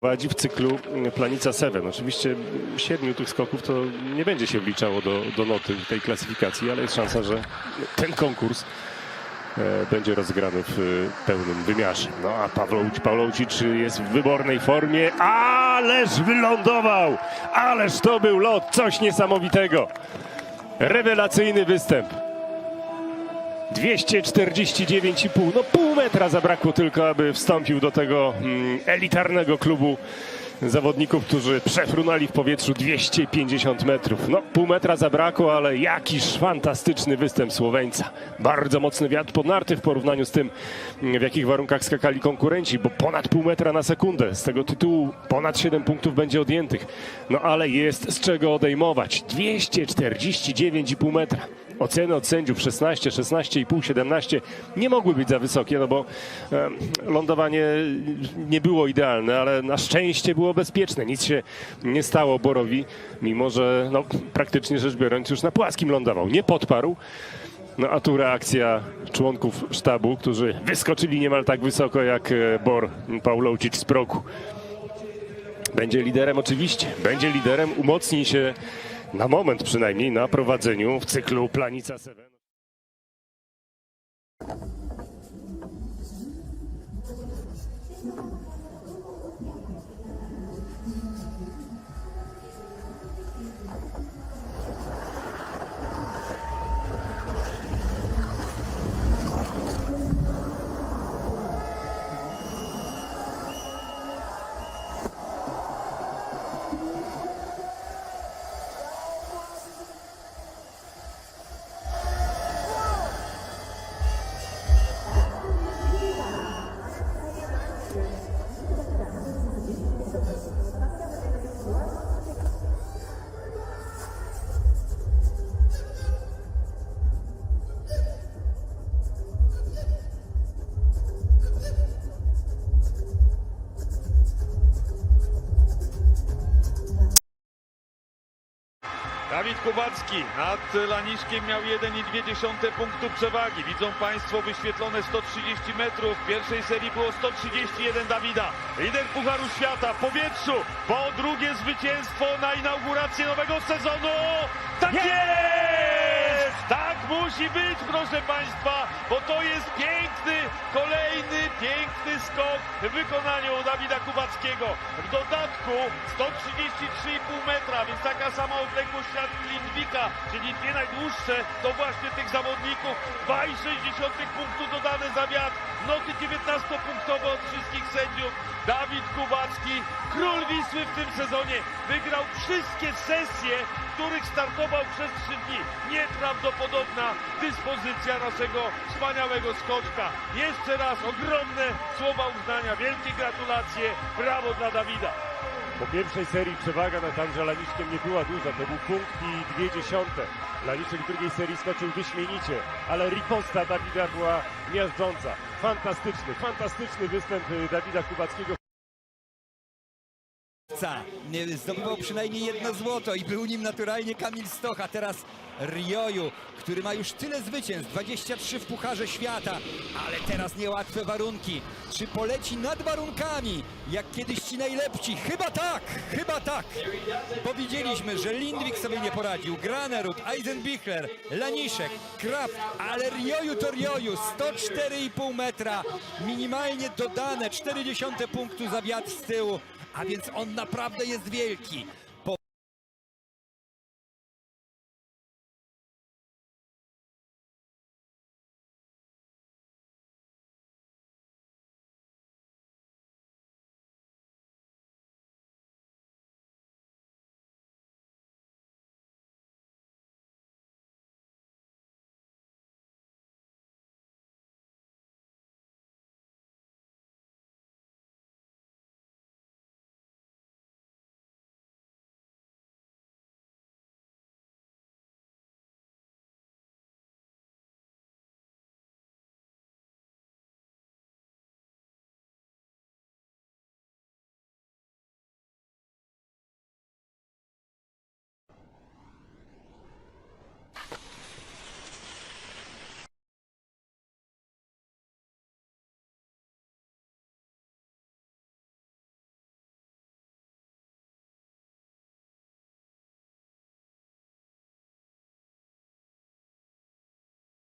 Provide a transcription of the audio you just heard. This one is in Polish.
Prowadzi w cyklu Planica 7. Oczywiście siedmiu tych skoków to nie będzie się wliczało do, do noty tej klasyfikacji, ale jest szansa, że ten konkurs e, będzie rozegrany w e, pełnym wymiarze. No a Pawłowicz, Pawłowicz jest w wybornej formie, ależ wylądował! Ależ to był lot, coś niesamowitego! Rewelacyjny występ. 249,5. No pół metra zabrakło tylko, aby wstąpił do tego mm, elitarnego klubu zawodników, którzy przefrunęli w powietrzu 250 metrów. No pół metra zabrakło, ale jakiż fantastyczny występ Słoweńca. Bardzo mocny wiatr pod narty w porównaniu z tym, w jakich warunkach skakali konkurenci, bo ponad pół metra na sekundę. Z tego tytułu ponad 7 punktów będzie odjętych. No ale jest z czego odejmować. 249,5 metra. Oceny od sędziów 16, 16,5, 17 nie mogły być za wysokie, no bo lądowanie nie było idealne, ale na szczęście było bezpieczne. Nic się nie stało Borowi, mimo że no, praktycznie rzecz biorąc już na płaskim lądował. Nie podparł. No a tu reakcja członków sztabu, którzy wyskoczyli niemal tak wysoko jak e, Bor Pawłowicz z progu. Będzie liderem oczywiście, będzie liderem, umocni się na moment przynajmniej na prowadzeniu w cyklu Planica 7. Dawid Kubacki nad Laniszkiem miał 1,2 punktu przewagi. Widzą Państwo wyświetlone 130 metrów. W pierwszej serii było 131 Dawida. Lider Pucharu Świata w powietrzu po drugie zwycięstwo na inaugurację nowego sezonu. Tak jest! Musi być, proszę Państwa, bo to jest piękny, kolejny piękny skok w wykonaniu Dawida Kubackiego. W dodatku 133,5 metra, więc taka sama odległość jak Lindwika, czyli dwie najdłuższe, to właśnie tych zawodników. 2,6 punktu dodane za wiatr, noty 19-punktowe od wszystkich sędziów. Dawid Kubacki, król Wisły w tym sezonie, wygrał wszystkie sesje, w których startował przez trzy dni. Nieprawdopodobna dyspozycja naszego wspaniałego skoczka. Jeszcze raz ogromne słowa uznania, wielkie gratulacje, brawo dla Dawida. Po pierwszej serii przewaga nad Andrze Laniszkiem nie była duża, to był punkt i dwie dziesiąte. Laniszek w drugiej serii skoczył wyśmienicie, ale riposta Dawida była miażdżąca. Fantastyczny, fantastyczny występ y, Dawida Kubackiego. Ca- nie, Zdobywał przynajmniej jedno złoto i był nim naturalnie Kamil Stoch, a teraz Rioju, który ma już tyle zwycięstw, 23 w Pucharze Świata, ale teraz niełatwe warunki. Czy poleci nad warunkami, jak kiedyś ci najlepsi? Chyba tak, chyba tak. Bo widzieliśmy, że Lindwik sobie nie poradził, Granerud, Eisenbichler, Laniszek, Kraft, ale Rioju to Rioju, 104,5 metra, minimalnie dodane, 40 punktu za wiatr z tyłu. A więc on naprawdę jest wielki.